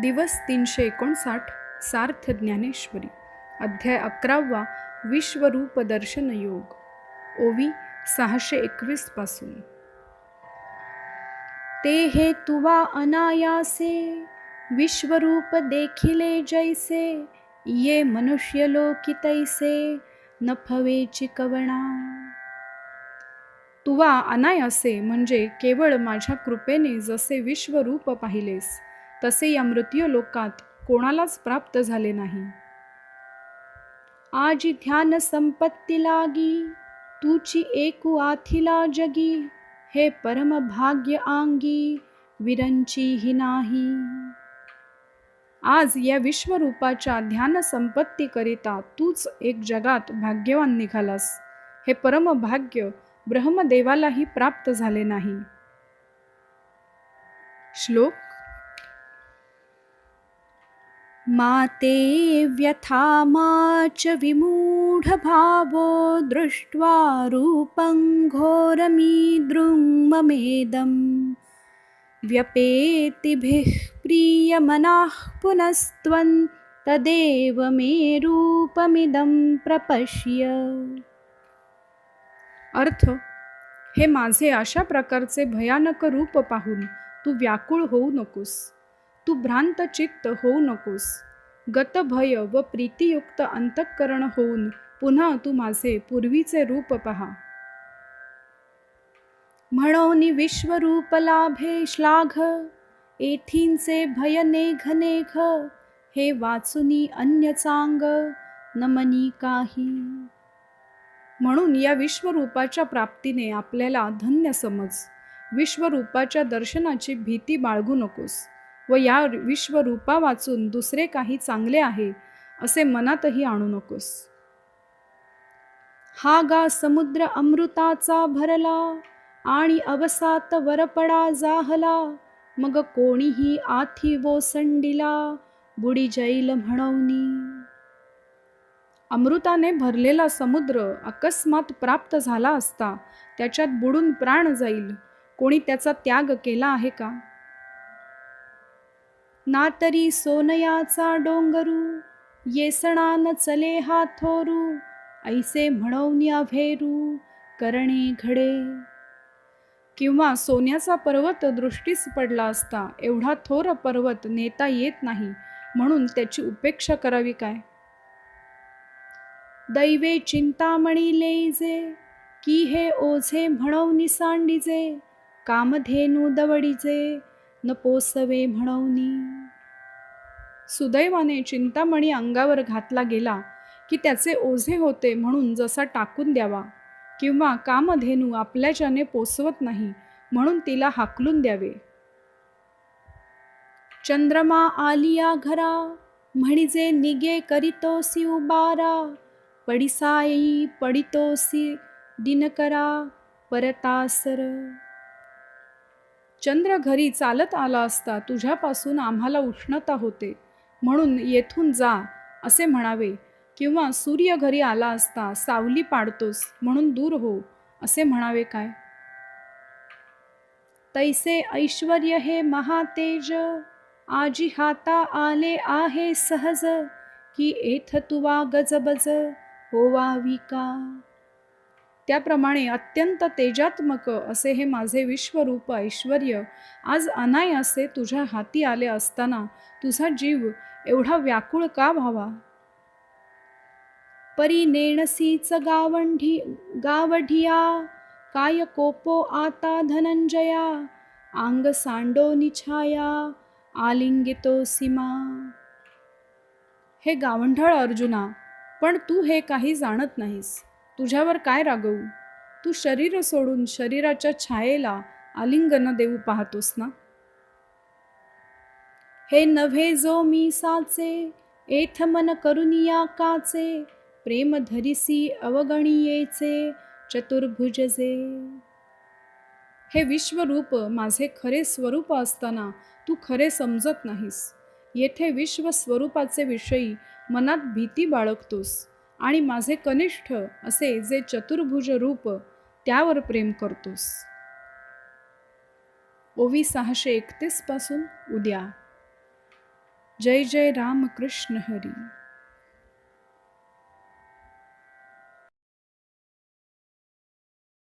दिवस तीनशे एकोणसाठ सार्थ ज्ञानेश्वरी. अध्याय अकरावा विश्वरूप दर्शन योग. ओवी सहाशे एकवीसपासून. ते हे तुवा अनायासे विश्वरूप देखिले जैसे ये मनुष्य लोकी तैसे न फवेची कवणा तुवा अनायासे म्हणजे केवळ माझ्या कृपेने जसे विश्वरूप पाहिलेस तसे या मृत्यू लोकात कोणालाच प्राप्त झाले नाही. आजी ध्यान संपत्ती लागी तुची एकू आथिला जगी हे परम भाग्य आंगी विरंची ही नाही. आज या विश्वरूपाच्या ध्यान संपत्तीकरिता तूच एक जगात भाग्यवान निघालास. हे परम भाग्य ब्रह्मदेवालाही प्राप्त झाले नाही. श्लोक माते व्यथा मा च विमूढभावो दृष्ट्वा रूपं घोरमीदृङ्ममेदम् व्यपेतिभिः प्रियमनाः पुनस्त्वं तदेव मे रूपमिदं प्रपश्य। अर्थ हे माझे अशा प्रकारचे भयानक रूप पाहून तू व्याकुळ होऊ नकोस. तू भ्रांत चित्त होऊ नकोस. गतभय व प्रीतियुक्त अंतःकरण होऊन पुन्हा तू माझे पूर्वीचे रूप पहा. म्हणून विश्वरूप लाभे श्लाघ एथींचे भय नेघ नेघ हे वाचुनी अन्य चांग नमनी काही. म्हणून या विश्वरूपाच्या प्राप्तीने आपल्याला धन्य समज. विश्वरूपाच्या दर्शनाची भीती बाळगू नकोस. व या विश्वरूपा वाचून दुसरे काही चांगले आहे असे मनातही आणू नकोस. हा गा समुद्र अमृताचा भरला आणि अवसात वरपडा जाहला मग कोणीही आथी संडीला बुडी जैल म्हणवनी. अमृताने भरलेला समुद्र अकस्मात प्राप्त झाला असता त्याच्यात बुडून प्राण जाईल कोणी त्याचा त्याग केला आहे का? ना तरी सोनयाचा डोंगरू येसणा न चले हा थोरू ऐसे म्हणवनी अभेरू करणे घडे. किंवा सोन्याचा पर्वत दृष्टीस पडला असता एवढा थोर पर्वत नेता येत नाही म्हणून त्याची उपेक्षा करावी काय? दैवे चिंतामणी लेजे की हे ओझे म्हणवनी सांडीजे कामधेनू दवडीजे न पोसवे म्हणवनी सुदैवाने चिंतामणी अंगावर घातला गेला की त्याचे ओझे होते म्हणून जसा टाकून द्यावा. किंवा कामधेनू आपल्याच्याने पोसवत नाही म्हणून तिला हाकलून द्यावे. चंद्रमा आलिया घरा म्हणजे निगे करीतोसी उबारा पडिसाई पडितोसी दिनकरा परतासर. चंद्र घरी चालत आला असता तुझ्यापासून आम्हाला उष्णता होते. म्हणून येथून जा असे म्हणावे. किंवा सूर्य घरी आला असता सावली पाडतोस म्हणून दूर हो असे म्हणावे काय? तैसे ऐश्वर हे महातेज आजी हाता आले आहे सहज की एथ तुवा गजबज होवावी का? त्याप्रमाणे अत्यंत तेजात्मक असे हे माझे विश्वरूप ऐश्वर आज अनायासे तुझ्या हाती आले असताना तुझा जीव एवढा व्याकुळ का व्हावा? परी नेणसीच गावंढी गावढिया काय कोपो आता धनंजया आंग सांडो निछाया आलिंगितो सीमा. हे गावंढळ अर्जुना पण तू हे काही जाणत नाहीस. तुझ्यावर काय रागवू? तू शरीर सोडून शरीराच्या छायेला आलिंगन देऊ पाहतोस ना? हे नव्हे जो मी साचे एथ मन करुनिया काचे प्रेम धरिसी अवगणियेचे चतुर्भुजजे हे विश्वरूप माझे खरे स्वरूप असताना तू खरे समजत नाहीस. येथे विश्व स्वरूपाचे विषयी मनात भीती बाळगतोस. आणि माझे कनिष्ठ असे जे चतुर्भुज रूप त्यावर प्रेम करतोस. ओवी सहाशे एकतीसपासून उद्या. जय जय राम कृष्ण हरी.